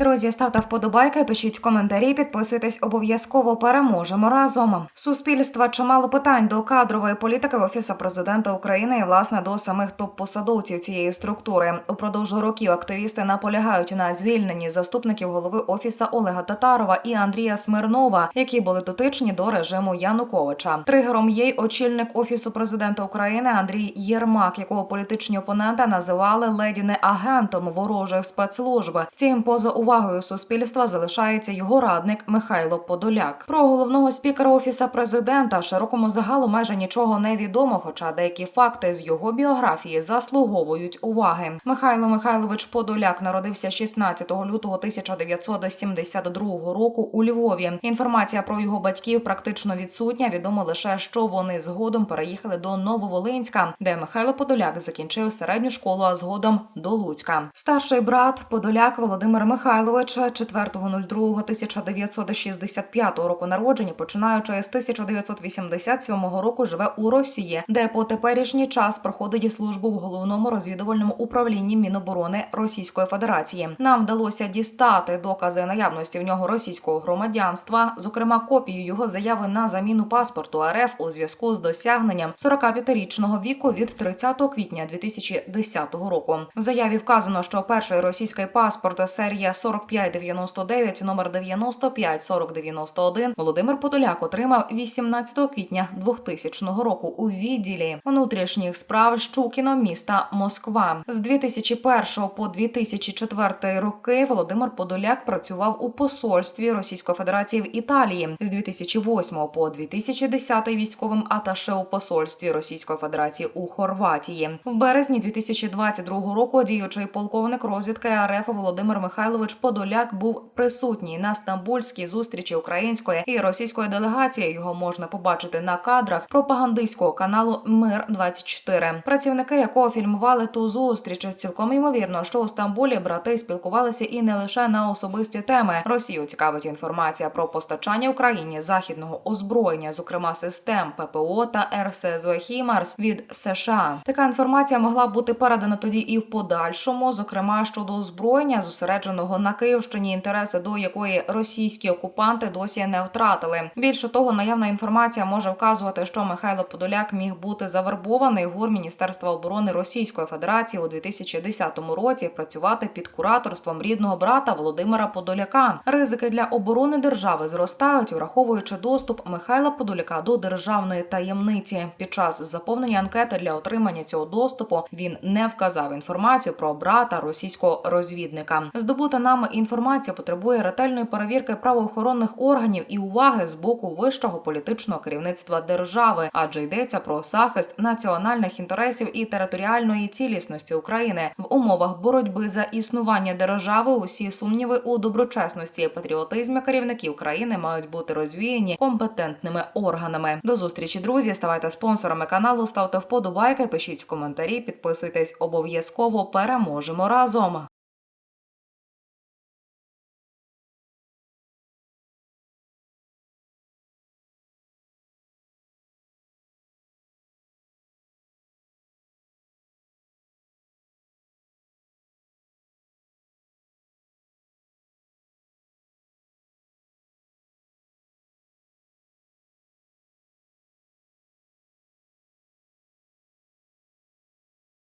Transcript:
Друзі, ставте вподобайки, пишіть коментарі, підписуйтесь обов'язково. Переможемо разом. Суспільства чимало питань до кадрової політики офісу президента України і власне до самих топ-посадовців цієї структури. Упродовж років активісти наполягають на звільненні заступників голови офіса Олега Татарова і Андрія Смирнова, які були дотичні до режиму Януковича. Тригером є й очільник офісу президента України Андрій Єрмак, якого політичні опоненти називали леді не агентом ворожих спецслужб. Втім, поза увагою суспільства залишається його радник Михайло Подоляк. Про головного спікера офіса президента широкому загалу майже нічого не відомо, хоча деякі факти з його біографії заслуговують уваги. Михайло Михайлович Подоляк народився 16 лютого 1972 року у Львові. Інформація про його батьків практично відсутня. Відомо лише, що вони згодом переїхали до Нововолинська, де Михайло Подоляк закінчив середню школу, а згодом до Луцька. Старший брат Подоляк Володимир Михайлович 4.02.1965 року народження, починаючи з 1987 року, живе у Росії, де по теперішній час проходить службу в головному розвідувальному управлінні Міноборони Російської Федерації. Нам вдалося дістати докази наявності в нього російського громадянства, зокрема копію його заяви на заміну паспорту РФ у зв'язку з досягненням 45-річного віку від 30 квітня 2010 року. В заяві вказано, що перший російський паспорт серія 4599 номер 954091 Володимир Подоляк отримав 18 квітня 2000 року у відділі внутрішніх справ Щукіно міста Москва. З 2001 по 2004 роки Володимир Подоляк працював у посольстві Російської Федерації в Італії з 2008 по 2010 військовим аташе у посольстві Російської Федерації у Хорватії. В березні 2022 року діючий полковник розвідки РФ Володимир Михайлович Подоляк був присутній на стамбульській зустрічі української і російської делегації. Його можна побачити на кадрах пропагандистського каналу Мир 24 Працівники якого фільмували ту зустріч. Цілком ймовірно, що у Стамбулі брати спілкувалися і не лише на особисті теми. Росію цікавить інформація про постачання Україні західного озброєння, зокрема систем ППО та РСЗО Хімарс від США. Така інформація могла бути передана тоді і в подальшому, зокрема щодо озброєння, зосередженого на Київщині, інтереси до якої російські окупанти досі не втратили. Більше того, наявна інформація може вказувати, що Михайло Подоляк міг бути завербований гур Міністерства оборони Російської Федерації у 2010 році працювати під кураторством рідного брата Володимира Подоляка. Ризики для оборони держави зростають, враховуючи доступ Михайла Подоляка до державної таємниці. Під час заповнення анкети для отримання цього доступу він не вказав інформацію про брата російського розвідника. Здобута нами інформація потребує ретельної перевірки правоохоронних органів і уваги з боку вищого політичного керівництва держави, адже йдеться про захист національних інтересів і територіальної цілісності України в умовах боротьби за існування держави. Усі сумніви у доброчесності і патріотизмі керівників країни мають бути розвіяні компетентними органами. До зустрічі, друзі. Ставайте спонсорами каналу, ставте вподобайки, пишіть в коментарі, підписуйтесь обов'язково. Переможемо разом.